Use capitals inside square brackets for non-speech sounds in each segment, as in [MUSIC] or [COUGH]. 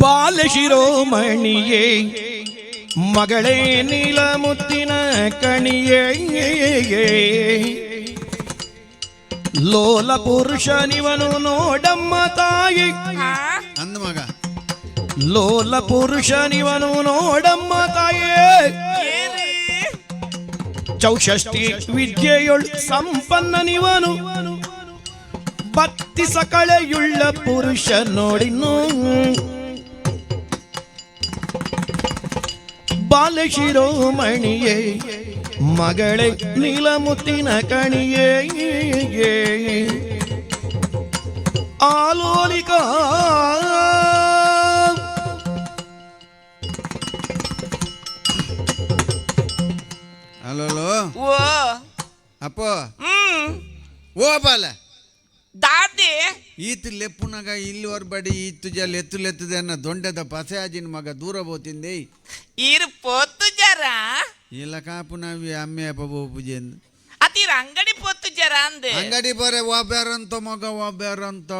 ಬಾಲಶಿರೋಮಣಿಯೇ ಮಗಳೇ ನೀಲಮುತ್ತಿನ ಕಣಿಯೇ ಲೋಲ ಪುರುಷನಿವನು ನೋಡಮ್ಮ ತಾಯಿ ಹಾ ಅಂದ ಮಗ ಲೋಲ ಪುರುಷನಿವನು ನೋಡಮ್ಮ ತಾಯೇ ಏರಿ ಚೌಷಷ್ಟಿ ವಿದ್ಯೆಯೊಳ್ ಸಂಪನ್ನನಿವನು ಭಕ್ತಿ ಸಕಳೆಯುಳ್ಳ ಪುರುಷ ನೋಡಿನು ಬಾಲಶಿರೋಮಣಿಯೇ ಮಗಳೇ ನೀಲಮುತ್ತಿನ ಕಣಿಯೇ ಆಲೋಲಿಕ ಹಲೋ ಓ ಅಪ್ಪ ಹ್ಮ್ ಓ ಬಾಲ ದಾದಿ ಈತ್ ಲೆಪ್ಪುನಾಗ ಇಲ್ಲಿ ಹೊರಬಡಿ ಈ ತುಜ ಲೆತ್ತು ಲೆತ್ತದೆ ಅನ್ನ ದೊಂಡದ ಪಸೆಯಾಜಿನ ಮಗ ದೂರ ಬೋತಿಂದೆ ಇರು ಪೊತ್ತು ಜರ ಇಲ್ಲ ಕಾಪು ನಾವಿ ಅಮ್ಮೆ ಅಪ್ಪ ಬೋ ಪೂಜೆ ಅಂದ್. ಅತಿರ ಅಂಗಡಿ ಪೊತ್ತು ಜರ ಅಂದೆ ಅಂಗಡಿ ಬರೆ ವಾ ಬೇರಂತ ಮಗ ವಾ ಬೇರಂತ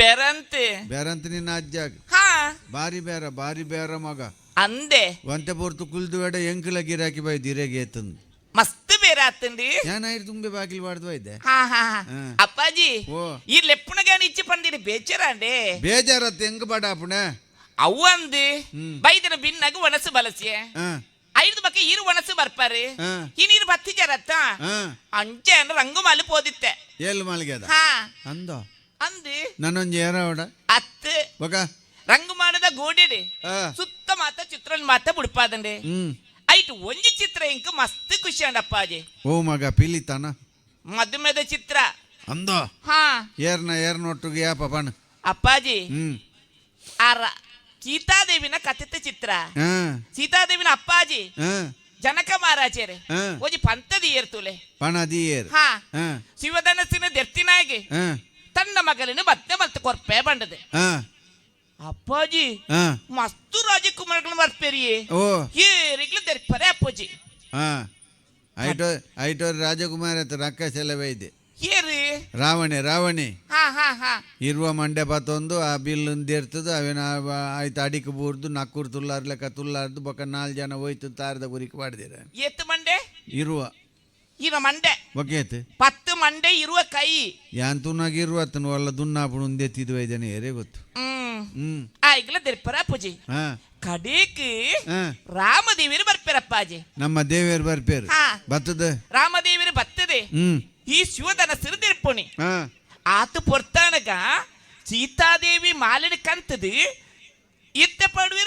ಬೆರಂತೆ ಬೇರಂತ ನಿನ್ನ ಅಜ್ಜಾಗ ಹಾ ಬಾರಿ ಬೇರ ಬಾರಿ ಬೇರ ಮಗ ಅಂದೆ ಒಂತೆ ಪೊರ್ತು ಕುಲ್ದು ಬೇಡ ಎಂಕಲ ಗಿರಾಕಿ ಬಾಯ್ ದಿರೆಗೆ ಎತ್ತಂದು ಮಸ್ತ್ ಬೇರೆ ಆತಂಡಿ ಏನಾಯ್ತು ತುಂಬಿ ಬಾಗಿಲು ಬಾಡ್ದು ಇದ್ದೆ. ಹಾ ಹಾ ಹಾ. ಹಾ. ಅಪ್ಪಾಜಿ ಓ. ಈ ಲೆಪ್ಪುನಗಾನ ಇಚ್ಚಿ ಪಂದಿರಿ ಬೇಚರ ಅಂಡೆ ಬೇಜಾರತ್ ಹೆಂಗ್ ಬಾಡ ಅಪ್ಪಣ? ಅವು ಅಂದು ಹ್ಮ್. ಬೈದಿನ ಬಿನ್ನಾಗ ಒಣಸು ಬಲಸಿ ಹಾ. ಐದು ಬಕ್ಕ ಈರು ಒಣಸು ಬರ್ಪಾರಿ. ಈ ನೀರು ಬತ್ತಿ ಜರತ್ತ? ಅಂಚೆ ಅಂದ್ರೆ ರಂಗು ಮಲ್ಲಿ ಪೋದಿತ್ತೆ. ಎಲ್ಲಿ ಮಲ್ಗ್ಯದ ಹಾ. ಅಂದ? ಅಂದು? ನನ್ನೊಂದು ಏರ ಅವಡ. ಅತ್ತು. ಬಗ ರಂಗು ಮಾಡದ ಗೋಡೆಡಿ ಸುತ್ತ ಮಾತ ಚಿತ್ರ ಮಾತ ಬುಡ್ಪಾದಂಡೆ ಹ್ಮ್. ಐಟ್ ಒಂಜಿ ಚಿತ್ರ ಇಂಕ ಮಸ್ತ್ ಖುಷಿ ಅಂಡ ಅಪ್ಪಾಜಿ ಓ ಮಗ ಪಿಲಿತಾನ ಮದುಮೆದ ಚಿತ್ರ. ಅಂದ? ಹಾ. ಏರ್ನ ಏರ್ನೊಟ್ಟಿಗೆ ಯಾ ಪಪಣ ಅಪ್ಪಾಜಿ ಹ್ಮ್. ಆ ರ- ಸೀತಾದೇವಿನ ಕಥಿತ ಚಿತ್ರ. ಹಾ. ಸೀತಾದೇವಿನ ಅಪ್ಪಾಜಿ ಹಾ. ಜನಕ ಮಹಾರಾಜರೇ. ಹಾ. ಒಂಜಿ ಪಂತದಿ ಏರ್ತುಲೆ ಪಣ ದಿಯರ್ ಹಾ. ಹಾ. ಶಿವಧನಸ್ಸಿನ ದೆರ್ತಿನಾಗಿ. ಹಾ. ತನ್ನ ಮಗಲಿನ ಮತ್ತೆ ಮತ್ತೆ ಕೊರ್ಪೆ ಬಂಡದೆ. ಹಾ. ಅಪ್ಪಾಜಿ ಹಾ. ಮಸ್ತು ರಾಜಕುಮಾರಗಳು ಬರ್ಪೇರಿಯೇ ಓ. ಏರಿಗ್ಲು ದೆರ್ಪರೆ ಅಪ್ಪಾಜಿ. ಹಾ. ಐಟೋ ಐಟೋ ರಾಜಕುಮಾರ್ ಹತ್ರ ರಕ್ಕ ಸೆಲವೇ ಇದೆ ಏರಿ? ರಾವಣೆ ರಾವಣೆ. ಇರುವ ಮಂಡೆ ಬತ್ತೊಂದು ಆ ಬಿಲ್ ಇರ್ತದೆ ಅವೇನ ಆಯ್ತು ಅಡಿಕೆ ಬೂರ್ದು ನಕ್ಕೂರು ತುಲ್ಲಾರ್ ಲೆಕ್ಕ ತುಲ್ಲಾರ್ದು ಬೊಕ್ಕ ನಾಲ್ಕು ಜನ ಹೋಯ್ತು ತಾರದ ಗುರಿಕ್ ಮಾಡಿದಿರ ಎತ್ತು ಮಂಡೆ? ಇರುವ. ಇರ ಮಂಡೆ. ಬೊಕ್ಕೇತ್ ಪತ್ತು ಮಂಡೆ ಇರುವ ಕೈ. ಯಾನ್ ತುನಾಗ ಇರುವ ಅತ್ತನ ಒಲ್ಲ ದುನ್ನಾಪುಣ ಉಂದೆತ್ತಿದ್ವು ಐದನೇ ಏರೇ ಗೊತ್ತು. ಅಪ್ಪಾಜಿ ಹಾ. ಕಡೇಕ್ ರಾಮದೇವಿರು ಬರ್ಪೇರಪ್ಪಾಜಿ. ನಮ್ಮ ದೇವಿಯರು ಬರ್ಪೇರು. ಹಾ. ಬತ್ತದ. ರಾಮದೇವಿರು ಬತ್ತದೆ. ಹ್ಮ್. ಈ ಶಿವದನ ಸಿರಿದಿರ್ಪುಣಿ. ಹಾ. ಆತು ಪೊರ್ತಾನಗ ಸೀತಾದೇವಿ ಮಾಲಿನ ಕಂತದಿ. ಇತ್ತ ಪಾಡುವಿರ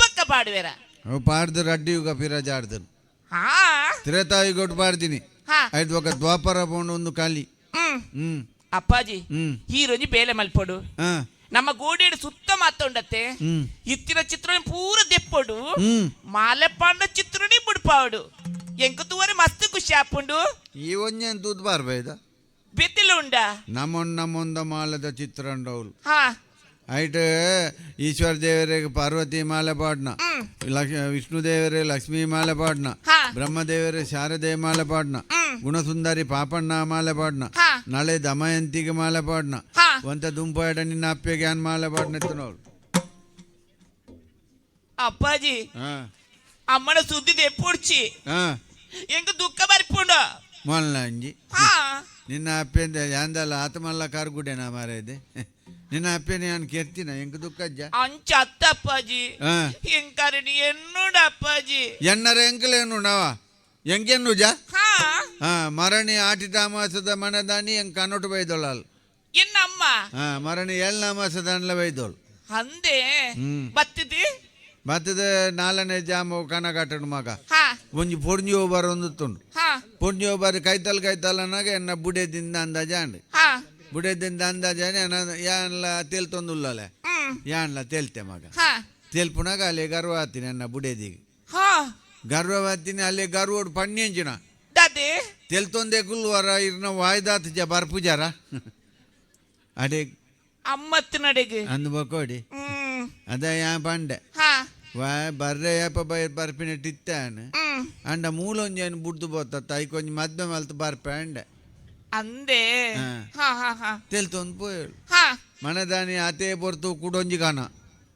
ಬಕ್ಕ ಪಾಡುವಿರ. ಅವು ಪಾಡ್ದು ರಡ್ಡಿ ಯುಗ ಪಿರಾಜ ಆಡ್ದನು. ಹಾ. ತ್ರೇತಾಯಿ ಕೊಟ್ಟು ಪಾಡ್ತೀನಿ ಹಾ. ಆಯ್ತು ದ್ವಾಪರ ಪೌಂಡ್ ಒಂದು ಖಾಲಿ. ಹ್ಮ್. ಹ್ಮ್. ಅಪ್ಪಾಜಿ ಹ್ಮ್. ಈ ರೋಜಿ ಬೇಲೆ ಮಲ್ಪಡು. ಹಾ. ನಮ್ಮ ಗೋಡಿಡು ಸುತ್ತ ಮಾತೊಂಡತ್ತೆ ಹ್ಮ್. ಇತ್ತಿನ ಚಿತ್ರ ಪೂರ ದೆಪ್ಪೊಡು. ಹ್ಮ್. ಮಾಲೆ ಪಾಂಡ ಚಿತ್ರನಿ ಬುಡ್ಪಾವಡು ಎಂಕ ತೂವರೆ ಮಸ್ತ್ ಖುಷಿ ಆಪುಂಡು ಈ ಒಂಜೇನು ತೂತ್ ಬಾರ್ಬೈದ ಬೆತ್ತಿಲ ಉಂಡ. ನಮ್ಮೊಂದು ನಮ್ಮೊಂದ ಮಾಲದ ಚಿತ್ರಂಡವಳು ಹಾ. ಐಟ್ ಈಶ್ವರ ದೇವರಿಗೆ ಪಾರ್ವತಿ ಮಾಲೆ ಪಾಡ್ನ ಹ್ಮ್. ಲಕ್ಷ ವಿಷ್ಣು ದೇವರೇ ಲಕ್ಷ್ಮೀ ಮಾಲೆ ಪಾಡ್ನ ಹಾ ಬ್ರಹ್ಮದೇವರೇ ಶಾರದೆ ಮಾಲೆ ಪಾಡ್ನ ಹ್ಮ್. ಗುಣಸುಂದರಿ ಪಾಪಣ್ಣ ಮಾಲೆ ಪಾಡ್ನ ಹಾ. ನಾಳೆ ದಮಯಂತಿಗೆ ಮಾಲೆ ಪಾಡ್ನ ಹಾ ಒಂತ ದುಂಪಾಡ ನಿನ್ನ ಅಪ್ಪೆಗೆ ಅನ್ ಮಾಲೆ ಪಾಡ್ನ ಎತ್ತನವಳು ಅಪ್ಪಾಜಿ ಹಾ ಅಮ್ಮನ ಸುದ್ದಿ ದೆಪ್ಪುಡ್ಚಿ ಹಾ ಎಂಕ ದುಃಖ ಬರ್ಪುಂಡು ಮೊಲ್ಲ ಅಂಜಿ ಹಾ ನಿನ್ನ ಅಪ್ಪೆಂದ ಯಾಂದಲ್ಲ ಆತಮಲ್ಲ ಕಾರ್ಗುಡೇನ ಮಾರೇದೆ ನಿನ್ನ ಅಪ್ಪೆನ ನಾನು ಕೆರ್ತಿನ ಎಂಕ ದುಃಖಜ್ಜ ಅಂಚ ಅತ್ತ ಅಪ್ಪಾಜಿ ಹಾ ಎಂಕರಣಿ ಎನ್ನೋಡ ಅಪ್ಪಾಜಿ ಎನ್ನರ ಎಂಕಲೇನು ನಾವ ಎಂಕೆನ್ನು ಜಾ ಹಾ ಹಾ ಮರಣಿ ಆಟಿಟ ಮಾಸದ ಮನದಾನಿ ಎಂಕ್ ಕನ್ನೊಟ್ಟು ಬೈದೊಳಲ್ ಹಾ ಮರಣಿ ಏಳ್ನ ಮಾಸದ ಅನ್ಲ ಬೈದೋಳು ಅಂದೆ ಹ್ಮ್. ಬತ್ತಿದಿ? ಬತ್ತದ ನಾಲ್ಕನೇ ಜಾಮ ಕಟ್ಟಡು ಮಗ. ಒಂಜಿ ಪೊಡ್ಜಿ ಒಬ್ಬರು ಒಂದು ತುಂಡು. ಹಾ. ಪೊಡ್ಜಿ ಒಬ್ಬರು ಕೈತಲ್ ಕೈತಲ್ ಅನ್ನಾಗ ಎನ್ನ ಬುಡೆದಿಂದ ಅಂದಾಜ ಅಂಡ್ ಬುಡೆದಿಂದ ಅಂದಾಜ ಯಾನ್ಲ ತೇಲ್ತೊಂದುಲ್ಲಲೆ ಯಾನ್ಲ ತೇಲ್ತೆ ಮಗ? ತೇಲ್ಪುನಾಗ ಅಲ್ಲಿ ಗರ್ವ ಹತ್ತೀನಿ ಎನ್ನ ಬುಡೆದಿಗೆ. ಹಾ. ಗರ್ವ ಹತ್ತೀನಿ ಅಲ್ಲಿ ಗರ್ವೋಡು ದಾದಿ. ತೆಲ್ತೊಂದೆ ಕುಲ್ವರ ಇರ್ನ ವಾಯ್ದಾತ್ ಜ ಬರ್ಪು [LAUGHS] ಜರ ಅಡೆ ಅಮ್ಮತ್ ನಡೆಗೆ ಅಂದು ಬಕೋಡಿ ಹ್ಮ್. ಅದ ಯಾ ಪಂಡೆ ಹಾ. ವಾ ಬರ್ರೆ ಯಪ್ಪ ಬೈ ಬರ್ಪಿನ ಟಿತ್ತಾನ. ಅಂಡ ಮೂಲೊಂಜೇನು ಬುಡ್ದು ಬೋತತ್ತ ಐಕೊಂಜಿ ಮದ್ವೆ ಮಲ್ತು ಬರ್ಪೆ ಅಂಡ. ಅಂದೆ. ಹಾ. ಹಾ ಹಾ ಹಾ. ತೆಲ್ತೊಂದು ಪೋಯಳು ಹಾ. ಮನದಾನಿ ಅತೆ ಪೊರ್ತು ಕುಡೊಂಜಿ ಗಾನ.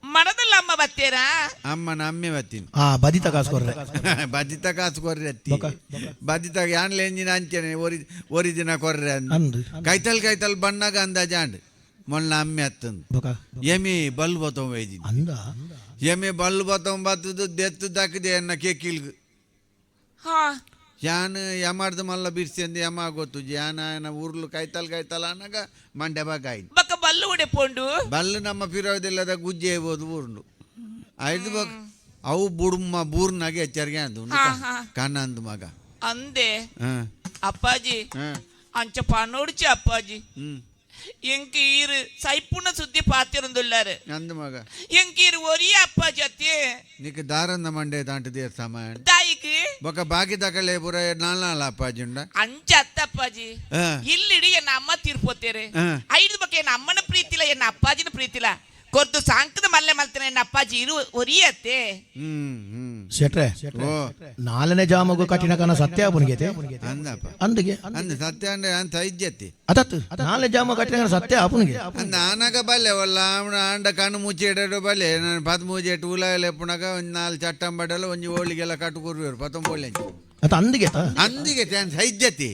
ಮನದಲ್ಲ ಅಮ್ಮ ಬತ್ತೀರಾ ಅಮ್ಮ ನಮ್ಮೆ ಬತ್ತೀನಿ ಹಾ ಬದಿತ ಕಾಸು ಕೊರ್ರೆ [LAUGHS] ಬದಿತ ಕಾಸು ಕೊರ್ರೆ ಅತ್ತಿ? ಬದಿತ ಯಾನ್ಲೆ ಎಂಜಿನ ಅಂಚನೆ ಒರಿ ಒರಿ ದಿನ ಕೊರ್ರೆ ಅಂದ್. ಕೈತಲ್ ಕೈತಲ್ ಬಣ್ಣಗ ಅಂದಾಜಾಂಡ್ ಮೊನ್ನ ಅಮ್ಮೆ ಅತ್ತಂದು ಎಮಿ ಬಲ್ ಬತ್ತವ ವೈದಿ ಅಂದ? ಎಮೆ ಬಲ್ ಬತ್ತವ ಬತ್ತದು ದೆತ್ತು ದಕ್ಕದೆ ಅನ್ನ ಕೇಕಿಲ್ಗು. ಹಾ. ಯಾನ್ ಯಮಾರ್ದ ಮಲ್ಲ ಬಿರ್ಸಿ ಅಂದು ಯಮ ಗೊತ್ತು? ಯಾನ ಆಯನ ಊರ್ಲು ಕೈತಲ್ ಕೈತಲ್ ಅನ್ನಗ ಮಂಡ್ಯ ಬಾಗ ಬಕ್ಕ ಬಲ್ಲು ಒಡೆ ಪೋಂಡು ಬಲ್ಲು ನಮ್ಮ ಪಿರೋದಿಲ್ಲದ ಗುಜ್ಜೆ ಹೋದು ಊರುಂಡು ಐದು ಬಕ್ ಅವು ಬುಡುಮ್ಮ ಬೂರ್ನಾಗೆ ಎಚ್ಚರಿಗೆ ಅಂದು ಕಣ್ಣ ಅಂದು ಮಗ ಅಂದೆ ಅಪ್ಪಾಜಿ ಅಂಚ ಪನೋಡ್ಚಿ ಅಪ್ಪಾಜಿ எங்க இரு சைப்புன சுத்தி பாத்திருந்துள்ளாரு அந்த மக எங்க இரு ஒரே அப்பா சத்தி நீக்கு தாரந்த மண்டே தாண்டு தேர் சமன் தாய்க்கு ஒக்க பாக்கி தக்கலே புற நாலு நாள் அப்பாஜி உண்ட ಅಪ್ಪಾಜಿ ಇಲ್ಲಿಡಿ ಎನ್ನ ಅಮ್ಮ ತೀರ್ಪೋತೇರಿ. ಐದು ಬಗ್ಗೆ ಏನ ಅಮ್ಮನ ಪ್ರೀತಿ ಇಲ್ಲ ಏನ ಅಪ್ಪಾಜಿನ ಪ್ರೀತಿ ಇಲ್ಲ. ಕೊರ್ತು ಸಾಂಕದ ಮಲ್ಲೆ ಮಲ್ತೇನೆ ಎನ್ನ ಅಪ್ಪಾಜಿ ಇರು ಒರಿಯತ್ತೆ. ಶೆಟ್ರೆ ನಾಲ್ನೇ ಜಾಮಗು ಕಠಿಣ ಕನ ಸತ್ಯ ಬುನಿಗೆತೆ ಅಂದಿಗೆ ಅಂದ ಸತ್ಯ ಅಂದ್ರೆ ಅಂತ ಅದತ್ತು. ನಾಲ್ನೇ ಜಾಮ ಕಠಿಣ ಕನ ಸತ್ಯ ಅಪುನಿಗೆ. ನಾನಾಗ ಬಲ್ಲೆ ಒಲ್ಲ ಅಂಡ ಕಣ್ಣು ಮುಚ್ಚಿ ಇಡೋ ಬಲ್ಲೆ ನಾನು ಪದ್ಮೂಜೆ ಟೂಲಾಗಲೆ ಪುಣಗ ಒಂದು ನಾಲ್ಕು ಚಟ್ಟಂ ಬಡಲ್ಲ ಒಂದು ಹೋಳಿಗೆಲ್ಲ ಕಟ್ಟು ಕೊರುವರು ಪತ್ತೊಂಬೋಳೆ ಅಂತ ಅಂದಿಗೆ? ಅಂದಿಗೆ ಸೈದ್ಯತಿ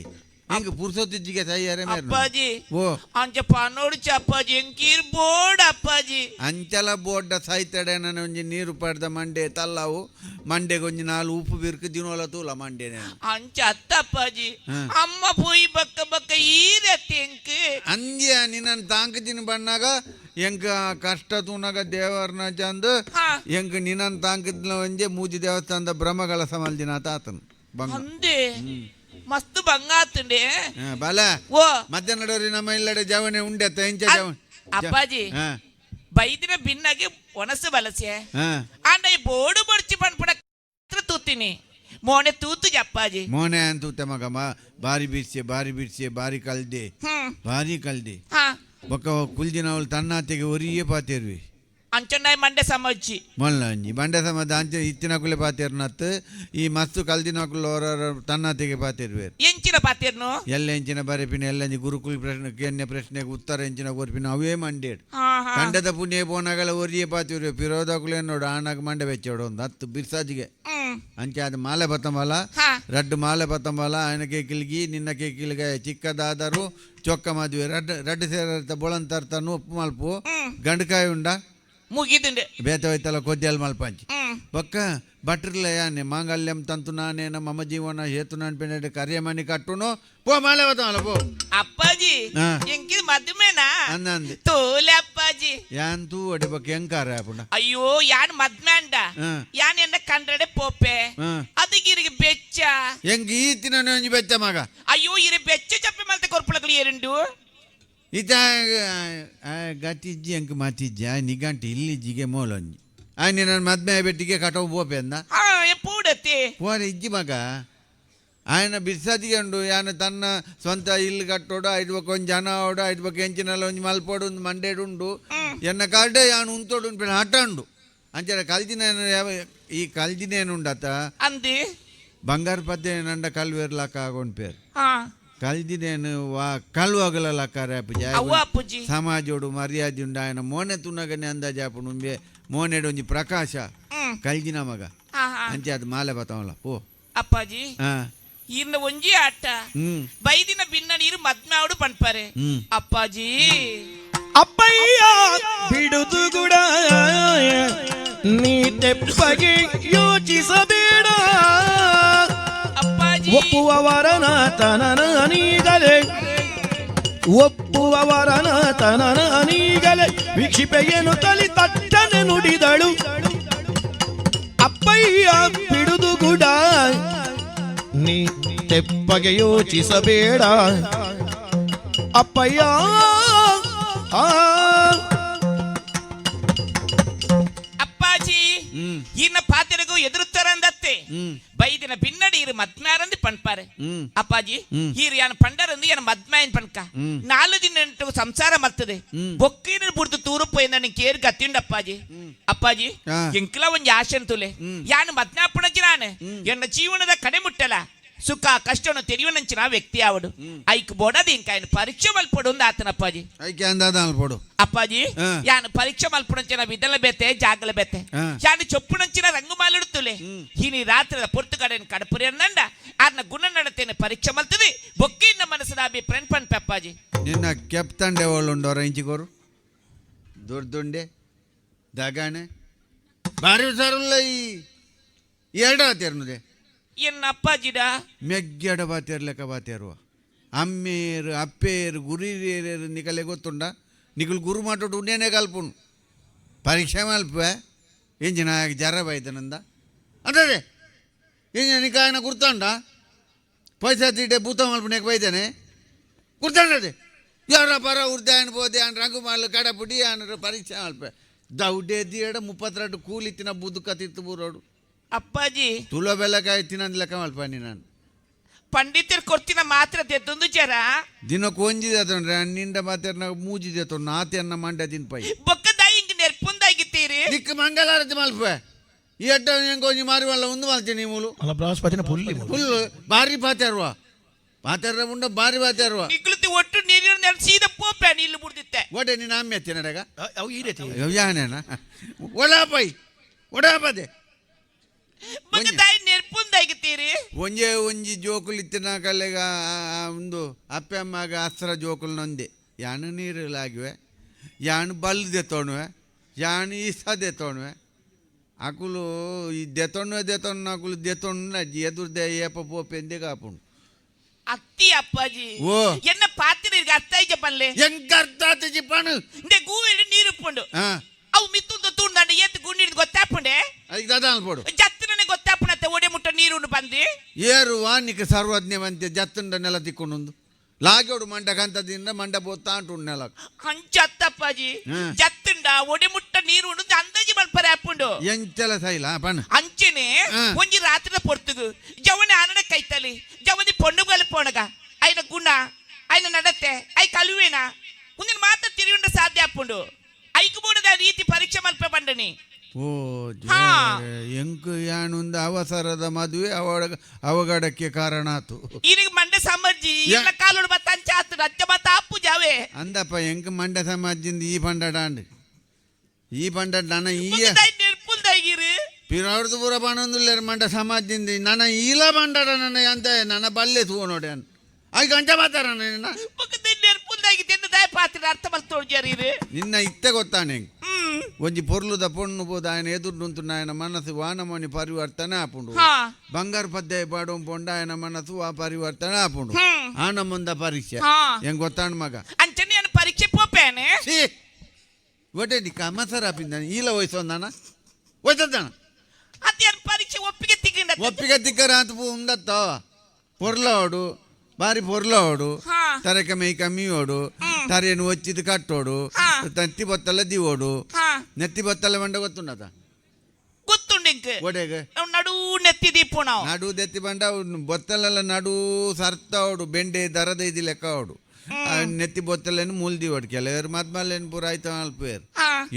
నీకు పురుషోత్తిగా తయారేమో అప్పాజీ ಓ. ಅಂಚ ಪನೋಡ್ಚ ಅಪ್ಪಾಜಿ ಎಂಕೀರ್ ಬೋರ್ಡ್ ಅಪ್ಪಾಜಿ. ಅಂಚಲ ಬೋಡ್ಡ ಸಾಯ್ತಾಡೇನ ಒಂಜಿ ನೀರು ಪಡೆದ ಮಂಡೆ ತಲ್ಲಾವು. ಮಂಡೆಗೆ ಒಂಜಿ ನಾಲ್ ಉಪ್ಪು ಬಿರ್ಕು ದಿನೋಲ ತೂಲ ಮಂಡೆ ಅಂಚ ಅತ್ತ ಅಪ್ಪಾಜಿ ಅಮ್ಮ ಪೋಯಿ ಬಕ್ಕ ಬಕ್ಕ ಈರತ್ತೆ ಎಂಕ್ ಅಂದ್ಯ ನಿನ್ನ ತಾಂಕ ದಿನ ಬಣ್ಣಾಗ ಎಂಕ ಕಷ್ಟ ತೂನಾಗ ದೇವರನ್ನ ಚಂದು ಹಾ. ನಿನನ್ ನಿನ್ನ ಒಂಜಿ ಒಂಜೆ ಮೂಜಿ ದೇವಸ್ಥಾನದ ಬ್ರಹ್ಮಗಲ ಸಮಾಲ್ದಿನ ತಾತನು ಬಂಗ. ಮಸ್ತ್ ಬಂಗಾತುಂಡೆ. ಹಾ, ಬಲ. ಓ. ಮಧ್ಯಾಹ್ನ ನಡೋರಿ ನಮ್ಮ ಇಲ್ಲಡೆ ಜವನೆ ಉಂಡೆ ತೆಂಚ ಅ- ಜವನ್ ಅಪ್ಪಾಜಿ ಹಾ. ಬೈದಿನ ಭಿನ್ನಾಗಿ ಒಣಸು ಬಲಸೆ ಅಂಡ ಈ ಬೋರ್ಡು ಬಡ್ಚಿ ಪನ್ಪುಡ ತೂತೀನಿ. ಮೋನೆ ತೂತು ಜಪ್ಪಾಜಿ ಮೋನೆ ಅಂತೂತೆ ಮಗ ಮಾ ಬಾರಿ ಬಿಡ್ಸಿ ಬಾರಿ ಬಿಡ್ಸಿ ಬಾರಿ ಕಲ್ದೆ. ಬಾರಿ ಕಲ್ದೆ. ಬೊಕ್ಕ ಕುಲ್ದಿನ ಅವಳು ತನ್ನಾತೆಗೆ ಒರಿಯೇ ಪಾತೇರ್ವಿ. ಅಂಚೊಂಡಾಯ್ ಮಂಡೆ ಸಮಜ್ಜಿ. ಮೊಲ್ಲಂಜಿ ಬಂಡೆ ಸಮದ ಅಂಚೆ ಇತ್ತಿನಕುಲೆ ಪಾತಿರ್ನತ್ ಈ ಮಸ್ತು ಕಲ್ದಿನಕುಲ್ ಅವರ ತನ್ನತಿಗೆ ಪಾತಿರ್ವೇರ್ ಎಂಚಿನ ಪಾತಿರ್ನು? ಎಲ್ಲ ಎಂಚಿನ ಬರಪಿನ ಎಲ್ಲ ಗುರುಕುಲ ಗುರುಕುಲ್ ಪ್ರಶ್ನೆ ಕೇನ್ಯ ಪ್ರಶ್ನೆಗೆ ಉತ್ತರ ಎಂಚಿನ ಕೊರ್ಪಿನ ಅವೇ ಮಂಡೆ ಕಂಡದ ಪುಣ್ಯ ಬೋನಗಳ ಒರಿಯೇ ಪಾತಿರ್ವೆ ಪಿರೋದಕುಲೆ ನೋಡು ಆಣಾಗ ಮಂಡೆ ಬೆಚ್ಚೋಡು ಒಂದು ಹತ್ತು ಬಿರ್ಸಾಜಿಗೆ. ಅಂಚೆ ಅದು ಮಾಲೆ ಬತ್ತಂಬಲ ರಡ್ಡು ಮಾಲೆ ಬತ್ತಂಬಲ ಆಯನ ಕೇಕಿಲ್ಗಿ ನಿನ್ನ ಕೇಕಿಲ್ಗ ಚಿಕ್ಕದಾದರೂ ಚೊಕ್ಕ ಮದುವೆ ರಡ್ ರಡ್ಡು ಸೇರ ಬೊಳಂತರ್ತಾನು ಉಪ್ಪು ಮಲ್ಪು ಗಂಡಕಾಯಿ ಉಂಡ ಮುಗಿದುಂಡೆ బేత వైతల కొద్దియాలు మల్పంచి ಹ್ಮ್ ఒక్క బట్టర్లయాన్ని మాంగళ్యం తంతునా నేను మమ జీవన హేతున అనిపినట్టు కర్యమని కట్టును పో మాలే బతామల పో ಅಪ್ಪಾಜಿ ಹಾ. ಎಂಕಿದ್ ಮದ್ಮೇನಾ అందంది ತೋಲೆ ಅಪ್ಪಾಜಿ యాంతూ అడి బొక్క ఏం కారా అప్పుడు ಅಯ್ಯೋ ಯಾನ್ ಮದ್ಮೆ ಅಂಡ ಹಾ. ಯಾನ್ ಎನ್ನ ಕಂಡ್ರಡೆ ಪೋಪೆ ಹಾ. ಅದಕ್ಕೆ ಇರಿಗೆ ಬೆಚ್ಚ ఎంక ఈతిన నుంచి బెచ్చ మగ ಅಯ್ಯೋ ಇರಿ ಬೆಚ್ಚ ಚಪ್ಪೆ ಮಲ್ತೆ ಕೊರ್ಪುಳಗಳು ಎರಡು ಇತ ಗತಿಜ್ಜಿ ಎಂಕ ಮಾತಿಜ್ಜ ನಿಗಂಟಿ ಇಲ್ಲಿ ಜಿಗೆ ಮೋಲೊಂಜಿ ఆయన నన్ను మధ్య పెట్టికే కటవ పోపోయిందా ಹಾ ಎಪ್ಪೂಡತ್ತೆ పోరే ఇజ్జి మగ ఆయన బిర్సతిగండు ఆయన తన సొంత ఇల్లు కట్టోడు ఐదు పక్క కొంచెం జన ఆవిడ ఐదు పక్క ఎంచినలో మండిపోడు మండేడుండు ఎన్న కాడే ఆయన ఉంతోడు హట్టండు అంచే కలిసి నేను ఈ కలిసి నేను అత ಅಂದು బంగారు పద్దె నండ కల్వేరు లక్క ఆగొని పేరు ಕಲ್ದಿನೇನು ವಾ ಕಲ್ವಾಗಲಲ್ಲ ಕರೆ ಅಪ್ಪಜಿ ಅಪ್ಪುಜಿ. ಸಮಾಜೋಡು ಮರ್ಯಾದೆ ಉಂಡು ಆಯನ ಮೋನೆ ತುನಗನೆ ಅಂದಾಜ ಆಪುಂಡು ಉಂಬೆ. ಮೋನೆಡು ಒಂಜಿ ಪ್ರಕಾಶ. ಕಲ್ದಿನ ಮಗ. ಅಂಚೆ ಅದು ಮಾಲೆ ಬತ್ತವಲ್ಲ. ಓ ಅಪ್ಪಾಜಿ. ಇನ್ನ ಒಂಜಿ ಆಟ. ಬೈದಿನ ಬಿನ್ನ ನೀರು ಮದ್ಮಾಡು ಪಣ್ಪಾರೆ. ಅಪ್ಪಾಜಿ. ಅಪ್ಪಯ್ಯ ಬಿಡುದು ಗುಡ ನೀ ತೆಪ್ಪಗೆ ಯೋಚಿಸಬೇಡ. ಒಪ್ಪುವವರನ ತನನ ಅನೀಗಲೇ ಒಪ್ಪುವವರನ ತನನ ಅನೀಗಲೇ ವೀಕ್ಷಿಪೆಯನ್ನು ತಲಿ ತಟ್ಟನೆ ನುಡಿದಳು. ಅಪ್ಪಯ್ಯ ಬಿಡುದು ಗುಡ ನೀ ತೆಪ್ಪಗೆ ಯೋಚಿಸಬೇಡ. ಅಪ್ಪಯ್ಯ ಅಪ್ಪಾಜಿ ಇನ್ನ ಇನ್ನ ಪಾತ್ರೆಗೂ ಎದುರುತ್ತಾರಂದತ್ತೆ. ಹ್ಮ್ ಬೈದಿನ ಭಿನ್ನಡಿ ಇರು ಮದ್ಮ್ಯಾರಂದು ಪನ್ಪಾರೆ ಹ್ಮ್ ಅಪ್ಪಾಜಿ ಹ್ಮ್. ಈರು ಯಾನ ಪಂಡರಂದು ಯಾನ ಮದ್ಮಾಯನ್ ಪನ್ಕ ಹ್ಮ್. ನಾಲು ದಿನ ಎಂಟು ಸಂಸಾರ ಮತ್ತದೆ ಹ್ಮ್. ಬೊಕ್ಕಿನ ಬುಡ್ದು ತೂರು ಪೋಯಿ ನನಗೆ ಕೇರ್ ಗತ್ತಿಂಡ ಅಪ್ಪಾಜಿ ಅಪ್ಪಾಜಿ ಆ. ಎಂಕ್ಲ ಒಂಜಿ ಆಶನ್ ತುಲೆ ಹ್ಮ್. ಯಾನು ಮದ್ನಾಪಣಜಿ ನಾನು ಎನ್ನ ಜೀವನದ ಕಡೆ ಮುಟ್ಟಲ ಸುಖ ಕಷ್ಟವನ್ನು ತೆರಿಯುವಂಚಿನ ವ್ಯಕ್ತಿ ಆವಡು ಐಕ್ ಬೋಡದು ಇಂಕ ఆయన ಪರೀಕ್ಷೆ ಮಲ್ಪಡು ಒಂದು ಆತನ ಅಪ್ಪಾಜಿ ಐಕೆ ಅಂದಾದ ಅಲ್ಪಡು అప్పాజీ ఆ. యాన పరీక్ష మల్పునంచిన విదల బెతే జాగల బెతే ఆ. యాని చొప్పునంచిన రంగు మాలుడుతులే ఈని రాత్రి పొర్తుగడని కడపురి అన్నండ ఆర్న గుణ నడతేనే పరీక్ష మల్తుది బొక్కిన్న మనసు నాబి ఫ్రెండ్ పని పెప్పాజీ ನಿನ್ನ ಕೆಪ್ತಂಡೆ వాళ్ళు ఉండోరా ಇಂಚಿಕೋರು ದುಡ್ಡುಂಡೆ ದಗಾಣೆ ಬಾರಿ ಸರುಲ್ಲ ಈ ಎರಡ ಬಾತೇರ್ನುದೆ ఎన్న అప్పాజీడా ಮೆಗ್ಗೆಡ ಬಾತೇರ್ ಲೆಕ್ಕ ಬಾತೇರುವ ಅಮ್ಮೇರು ಅಪ್ಪೇರು ಗುರಿರೇರು ನಿಕಲೆ ಗೊತ್ತುಂಡ ನಿಕಲು ಗುರು ಮಾಟೋಡು ఉండేనే కలుపును పరీక్ష మలుపువే ఏంచి నాకు జరబ అవుతానందా అంటే ఏం నీకు ఆయన గుర్తుండా పైసా తీటే భూతం మలుపు నీకు పోయితేనే గుర్తుండది ఎవర పర ఉర్దే ఆయన పోతే ఆయన రంగు మాలు కడపుడి ఆయన పరీక్ష మలుపే దౌడే తీయడ ముప్పత్రెండు కూలి తిన బుద్దుక తిత్తుబూరోడు ಅಪ್ಪಾಜಿ. ತುಲೋ ಬೆಲ್ಲಕಾಯಿ ತಿನ್ನಂದ್ ಲೆಕ್ಕ ಮಲ್ಪ ನಾನು ಪಂಡಿತರ ಕೊರ್ತಿನ ಮಾತ್ರ ತೆತ್ತೊಂದು ಜರ ದಿನಕ್ಕೆ ಒಂಜಿದೆ ತೊಂದ್ರೆ ನಿಂಡ ಮಾತ್ರ ಮೂಜಿದೆ ತೊಂದ್ರೆ ಆತೆಯನ್ನ ಮಂಡ್ಯ ತಿನ್ಪೈ ಬೊಕ್ಕದಾಯಿ ಹಿಂಗೆ ನೆರ್ಪುಂದಾಗಿತ್ತೀರಿ. ದಿಕ್ಕ ಮಂಗಳಾರತಿ ಮಲ್ಪ ಈ ಕೊಂಜಿ ಹೆಂಗೆ ಒಂಜಿ ಮಾರಿವಲ್ಲ ಒಂದು ಮಾಡ್ತೀನಿ ನೀವು ಅಲ್ಲ ಬೃಹಸ್ಪತಿನ ಪುಲ್ಲಿ ಫುಲ್ ಬಾರಿ ಪಾತ್ಯಾರ್ವ ಪಾತ್ಯಾರ ಉಂಡ ಬಾರಿ ಪಾತ್ಯಾರ್ವ ನಿಗ್ಲುತ್ತಿ ಒಟ್ಟು ನೀರಿನ ನೆಲ ಸೀದ ಪೋಪೆ ಇಲ್ಲಿ ಬುಡ್ದಿತ್ತೆ. ಒಡೆ ನೀನು ಅಮ್ಮೆ ತಿನ್ನಡಾಗ ಅವು ಈ ರೀತಿ. ಯಾನೇನ ಒಡಾಪೈ ಒಡಾಪದೆ. బొక్క దాయి నెర్పుందాగితీరి ಒಂಜೆ ಒಂಜಿ ಜೋಕುಲು ಇತ್ತಿನ ಕಲೆಗ ಒಂದು ಅಪ್ಪೆ ಅಮ್ಮಗ ಅಸ್ತ್ರ ಜೋಕುಲು ನೊಂದೆ ಯಾನು ನೀರು ಲಾಗಿವೆ ಯಾನು ಬಲ್ಲು ದೆತ್ತೋಣುವೆ ಯಾನು ಇಸ ದೆತ್ತೋಣುವೆ ಅಕುಲು ಈ ದೆತ್ತೊಣ್ಣು ದೆತ್ತೊಣ್ಣು ಅಕುಲು ದೆತ್ತೊಣ್ಣು ಎದುರ್ದೆ ಏಪ ಪೋಪೆಂದೆ ಕಾಪುಂಡು అత్తి అప్పాజీ ఓ. ఎన్న పాత్ర అత్తాయి చెప్పలే ಹೆಂಗ ಅರ್ಥ ಆತ ಜಿಪ್ಪನು ఇంటే గూవెడు నీరు పుండు ಹಾ ಅವು ಮಿತ್ತುಂದು ತೂಂಡಂಡ ಎತ್ತು ಗುಂಡಿಡ್ ಗೊತ್ತಾಪುಂಡೆ ಅದಕ್ಕೆ ದಾದ ಅನ್ಬೋಡು. ಜತ್ತನೇ ಗೊತ್ತಾಪಣತ್ತೆ ಒಡೆ ಮುಟ್ಟ ನೀರುಂಡು ಬಂದಿ ಏರುವ ನಿಕ ಸರ್ವಜ್ಞವಂತೆ ಜತ್ತುಂಡನೆಲ್ಲ ತಿಕ್ಕೊಂಡೊಂದು ಲಾಗೋಡು ಮಂಡಕಂತದಿಂದ ಮಂಡ ಬೋತಾ ಅಂಟು ನೆಲ ಅಂಚತ್ತಪ್ಪಾಜಿ ಜತ್ತುಂಡ ಒಡೆ ಮುಟ್ಟ ನೀರು ಉಂಡು ಅಂದಾಜಿ ಮಲ್ಪರೆ ಹಾಕೊಂಡು ಎಂಚಲ ಸೈಲ ಪಣ ಅಂಚನೆ ಒಂಜಿ ರಾತ್ರಿ ಪೊರ್ತುಗು. ಜವನೆ ಆನಡ ಕೈತಲಿ ಜವನಿ ಪೊಣ್ಣುಗಲು ಪೋಣಗ. ಐನ ಗುಣ ಆಯ್ನ ನಡತೆ ಐ ಕಲುವೇನ. ಮುಂದಿನ ಮಾತ್ರ ತಿರುಗುಂಡ ಸಾಧ್ಯ ಹಾಕೊಂಡು ಐಕು ರೀತಿ ಪರೀಕ್ಷೆ ಮಲ್ಪ ಬಂಡನಿ ಓ ಎಂಕು ಯಾನೊಂದು ಅವಸರದ ಮದುವೆ ಅವಳ ಅವಘಡಕ್ಕೆ ಕಾರಣ ಆತು ಇರಿಗೆ ಮಂಡೆ ಸಮರ್ಜಿ ಇಲ್ಲ ಕಾಲೋಡು ಬತ್ತ ಅಂಚ ಆತು ಅಜ್ಜ ಅಪ್ಪು ಜಾವೆ ಅಂದಪ್ಪ ಎಂಕು ಮಂಡ ಸಮಾಜಿಂದ ಈ ಪಂಡಡಾಂಡ್ ಈ ಪಂಡಡ ನನ್ನ ಈ ಪಿರವ್ರದ್ದು ಪೂರ ಪಣೊಂದುಲ್ಲೇರು ಮಂಡ ಸಮಾಜದಿಂದ ನನ್ನ ಇಲ್ಲ ಪಂಡಡ ನನ್ನ ಅಂತ ನನ್ನ ಬಲ್ಲೆ ತೂ ನೋಡಿ ಅನ್ ಆಯ್ಕೆ ಅಂಚ ಬತ್ತಾರ ನನ್ನ పోతారా నిన్న ఒక నెరుపులు తగి తిన్న దాయి పాత్ర అర్థమల్ తోడు జరిగిరు నిన్న ఇత్తే కొత్తాను ಒಂಜಿ ಪೊರ್ಲುದ ಪೊಣ್ಣು ಪೋದ ఆయన ಎದುರುಂತುಂಡ ఆయన మనసు వానమని పరివర్తన ఆపుండు హా. బంగారు పద్దాయి పాడం పొండ ఆయన మనసు ఆ పరివర్తన ఆపుండు హ్మ్. ఆనముంద పరీక్ష హా. ఏం కొత్తాను మగ అంటే నేను పరీక్ష పోపానే ఛీ! ఒకటే నీకు అమ్మసారి ఆపిందని ఈల వయసు ఉందన్న వస్తుందన్న అది అని పరీక్ష ఒప్పిక తిగిండ ಒಪ್ಪಿಗೆ ತಿಕ್ಕ ರಾತ್ ಉಂದತ್ತ పొర్లోడు ಬಾರಿ ಪೊರ್ಲೋಡು ತರಕ ಮೈ ಕಮ್ಮಿಯೋಡು ತರೇನು ಒಚ್ಚಿದ ಕಟ್ಟೋಡು ತತ್ತಿ ಬೊತ್ತಲ ದಿವೋಡು ನೆತ್ತಿ ಬೊತ್ತಲ ಬಂಡ ಗೊತ್ತುಂಡದ? ಗೊತ್ತುಂಡಿಂಗೆ ನಡು ನೆತ್ತಿ ದೀಪು ನಡು ಬಂಡ ಬೊತ್ತಲೆಲ್ಲ ನಡು ಸರ್ತಾವಡು ಬೆಂಡೆ ದರದ ಇದು ಲೆಕ್ಕ ಅವಡು ನೆತ್ತಿ ಬೊತ್ತಲೇನು ಮೂಲ್ದಿ ಒಡ್ ಕೆಲವರು ಮದ್ಮಲ್ಲೇನು ಪೂರ ಆಯ್ತ ಮಲ್ಪೇರ್.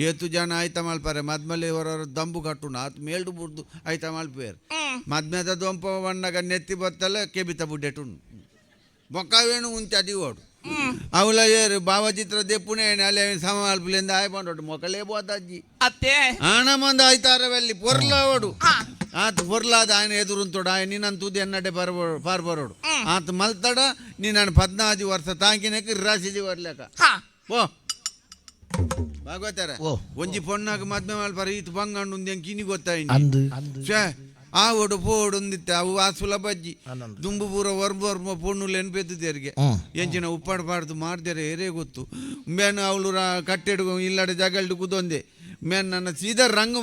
ಏತು ಜನ ಆಯ್ತ ಮಲ್ಪಾರೆ ಮದ್ಮಲ್ಲಿ ಹೊರ ದಂಬು ಕಟ್ಟುಣ ಆತ್ ಮೇಲ್ಡು ಬುಡ್ದು ಆಯ್ತ ಮಲ್ಪೇರ್. ಮದ್ಮೆದ ದೊಂಪ ಬಣ್ಣಗ ನೆತ್ತಿ ಬೊತ್ತಲ ಕೆಬಿತ ಬುಡ್ಡೆಟುಣ್ಣು బొక్కవేణు ఉంది అది వాడు అవులా ఏరు భావచిత్ర దెప్పునే నెల సమాల్పులేంది ಅಜ್ಜಿ మొక్కలేపోతాజీ అత్తే ఆనమంది అవుతారా వెళ్ళి పొరలవాడు ಆತ ಬರ್ಲಾದ ಆಯ್ನ ಎದುರುಂತೋಡ ನೀನನ್ ತುದಿ ಎನ್ನಡೆ ಬರ್ಬೋಡು ಪಾರ್ಬರೋಡು ಆತ ಮಲ್ತಾಡ ನೀ ನಾನು ಪದ್ನಾಜಿ ವರ್ಷ ತಾಂಕಿನಕ್ಕೆ ರಾಸಿಜಿ ಬರ್ಲಕ ಓ. ಭಾಗವತಾರ ಒಂಜಿ ಪೊಣ್ಣಾಗ ಮದ್ಮೆ ಮಾಲ್ಪಾರ ಈತ ಬಂಗಂಡು ಹೆಂಗೆ ಕಿನಿ ಗೊತ್ತಾಯ್ತು ಆವುಡು ಪೋವೊಡು ಉಂದಿತ್ತೆ ಅವು ಆಸುಲ ಬಜ್ಜಿ. ದುಂಬು ಪೂರ ಒರ್ಪು ಒರ್ಪ ಪೊನ್ನೊಲೆನ್ ಪೆತ್ತಿದೆರ್ಗೆ ಎಂಚಿನ ಉಪ್ಪಡ ಪಾಡ್ತ್ ಮಾರ್ದೆರೆ ಏರೆ ಗೊತ್ತು. ಮೇನ್ ಅವಳು ರ ಇಲ್ಲಡೆ ಜಗಲ್ಡ್ ಕುತೊಂದೆ ಮೇನ್ ನನ್ನ ಸೀದ ರಂಗ